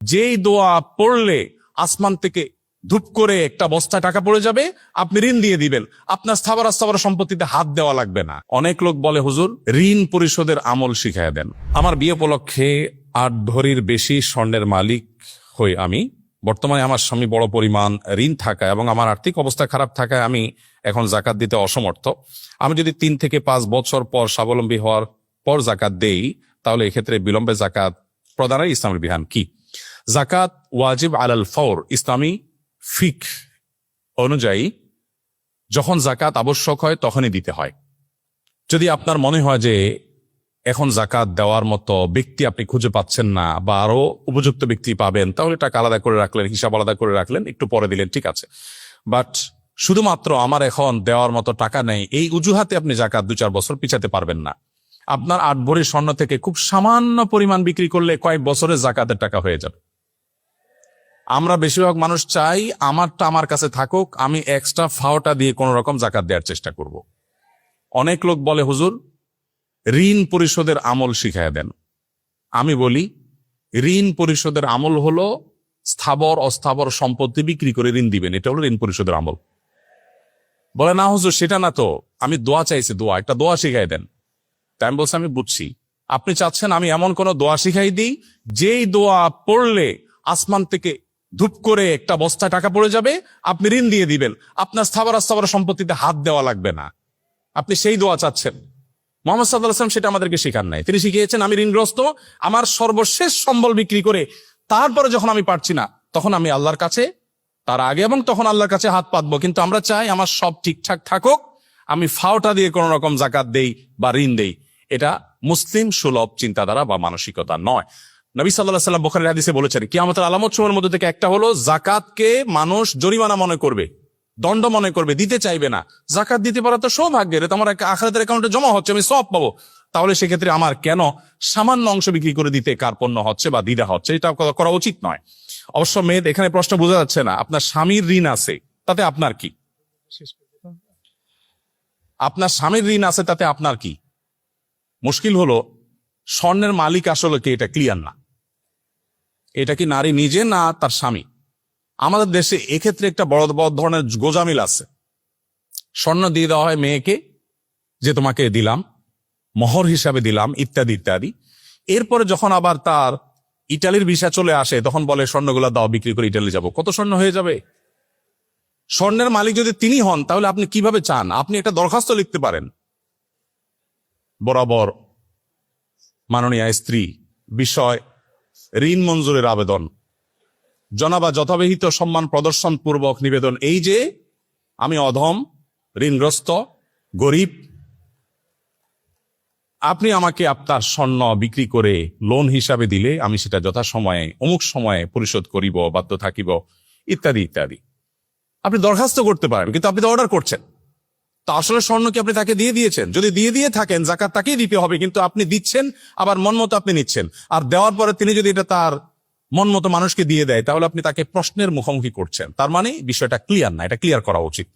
যেই দোয়া পড়লে আসমান থেকে ধূপ করে একটা বস্তায় টাকা পড়ে যাবে, আপনি ঋণ দিয়ে দিবেন। আপনার স্থাবর স্থাবর সম্পত্তিতে হাত দেওয়া লাগবে না। অনেক লোক বলে, হুজুর, ঋণ পরিশোধের আমল শিখায় দেন। আমার বিয়ে উপলক্ষে আট ভরির বেশি স্বর্ণের মালিক হই আমি। বর্তমানে আমার স্বামী বড় পরিমাণ ঋণ থাকা এবং আমার আর্থিক অবস্থা খারাপ থাকায় আমি এখন জাকাত দিতে অসমর্থ। আমি যদি তিন থেকে পাঁচ বছর পর স্বাবলম্বী হওয়ার পর জাকাত দেই, তাহলে এক্ষেত্রে বিলম্বে জাকাত প্রদানের ইসলামের বিধান কি? জাকাত ওয়াজিব আলাল ফৌর ইসলামী ফিক অনুযায়ী যখন জাকাত আবশ্যক হয় তখনই দিতে হয়। যদি আপনার মনে হয় যে এখন জাকাত দেওয়ার মতো ব্যক্তি আপনি খুঁজে পাচ্ছেন না বা আরও উপযুক্ত ব্যক্তি পাবেন, তাহলে টাকা আলাদা করে রাখলেন, হিসাব আলাদা করে রাখলেন, একটু পরে দিলেন, ঠিক আছে। বাট শুধুমাত্র আমার এখন দেওয়ার মতো টাকা নেই, এই উজুহাতে আপনি জাকাত দু চার বছর পিছাতে পারবেন না। আপনার আট ভরি স্বর্ণ থেকে খুব সামান্য পরিমাণ বিক্রি করলে কয়েক বছরের জাকাতের টাকা হয়ে যাবে। আমরা বেশিরভাগ মানুষ চাই আমারটা আমার কাছে থাকুক, আমি এক্সট্রা ফাওটা দিয়ে কোন রকম জাকাত দেওয়ার চেষ্টা করব। অনেক লোক বলে, হুজুর, ঋণ পরিশোধের আমল শিখায় দেন। আমি বলি, ঋণ পরিশোধের আমল হলো স্থাবর, অস্থাবর সম্পত্তি বিক্রি করে ঋণ দিবেন। এটা হলো ঋণ পরিশোধের আমল। বলে, না হুজুর, সেটা না তো। আমি দোয়া চাইছি, দোয়া, একটা দোয়া শিখাই দেন। তাই আমি বলছি, আমি বুঝছি। আপনি চাচ্ছেন আমি এমন কোন দোয়া শিখাই দিই, যেই দোয়া পড়লে আসমান থেকে ধূপ করে একটা বস্তায় টাকা পড়ে যাবে, আপনি ঋণ দিয়ে দিবেন। আপনার স্থাবর স্থাবর সম্পত্তিতে হাত দেওয়া লাগবে না। আপনি সেই দোয়া চাচ্ছেন। মোহাম্মদ আসলাম সেটা আমাদেরকে শেখার নাই। তিনি শিখিয়েছেন, আমি ঋণগ্রস্ত, আমার সর্বশেষ সম্বল বিক্রি করে তারপরে যখন আমি পারছি না, তখন আমি আল্লাহর কাছে, তার আগে এবং তখন আল্লাহর কাছে হাত পাতবো। কিন্তু আমরা চাই আমার সব ঠিকঠাক থাকুক, আমি ফাওটা দিয়ে কোন রকম জাকাত দেই বা ঋণ দেই। এটা মুসলিম সুলভ চিন্তাধারা বা মানসিকতা নয়। নবী সাল্লাহ সাল্লাম বোখারি হাদিসে বলেছেন কি আমাদের আলামত সময়ের মধ্যে থেকে একটা হলো জাকাতকে মানুষ জরিমানা মনে করবে, দণ্ড মনে করবে, দিতে চাইবে না। জাকাত দিতে পারা তো সৌভাগ্যের আমার আখারাতের অ্যাকাউন্টে জমা হচ্ছে, আমি সব পাবো। তাহলে সেক্ষেত্রে আমার কেন সামান্য অংশ বিক্রি করে দিতে কার্পণ্য হচ্ছে বা দ্বিধা হচ্ছে, এটা করা- উচিত নয়। অবশ্য মেয়ে এখানে প্রশ্ন বোঝা যাচ্ছে না, আপনার স্বামীর ঋণ আছে, তাতে আপনার কি? আপনার স্বামীর ঋণ আছে, তাতে আপনার কি? মুশকিল হলো, স্বর্ণের মালিক আসলে কি, এটা ক্লিয়ার না। এটা কি নারী নিজে না তার স্বামী? আমাদের দেশে এক্ষেত্রে একটা বড় বড় ধরনের গোজামিল আছে। স্বর্ণ দিয়ে দেওয়া হয় মেয়েকে, যে তোমাকে দিলাম, মহর হিসাবে দিলাম, ইত্যাদি ইত্যাদি। এরপরে যখন আবার তার ইটালির ভিসা চলে আসে, তখন বলে, স্বর্ণগুলা দাও, বিক্রি করে ইটালি যাব। কত স্বর্ণ হয়ে যাবে? স্বর্ণের মালিক যদি তিনি হন, তাহলে আপনি কীভাবে চান? আপনি একটা দরখাস্ত লিখতে পারেন। বরাবর মাননীয় স্ত্রী, বিষয় ঋণ মঞ্জুরের আবেদন। জনাবা, যথাবিহিত সম্মান প্রদর্শন পূর্বক নিবেদন এই যে, আমি অধম, ঋণগ্রস্ত, গরিব, আপনি আমাকে আপনার স্বর্ণ বিক্রি করে লোন হিসাবে দিলে আমি সেটা যথাসময়ে, অমুক সময়ে পরিশোধ করিব, বাধ্য থাকিব, ইত্যাদি ইত্যাদি। আপনি দরখাস্ত করতে পারেন, কিন্তু আপনি তো অর্ডার করছেন। তা আসলে স্বর্ণ কি আপনি তাকে দিয়ে দিয়েছেন? যদি দিয়ে দিয়ে থাকেন জাকাত তাকেই দিতে হবে, কিন্তু আপনি দিচ্ছেন, আবার মন মতো আপনি নিচ্ছেন। আর দেওয়ার পরে তিনি যদি এটা তার মন মতো মানুষকে দিয়ে দেয়, তাহলে আপনি তাকে প্রশ্নের মুখোমুখি করছেন। তার মানে বিষয়টা ক্লিয়ার না, এটা ক্লিয়ার করা উচিত।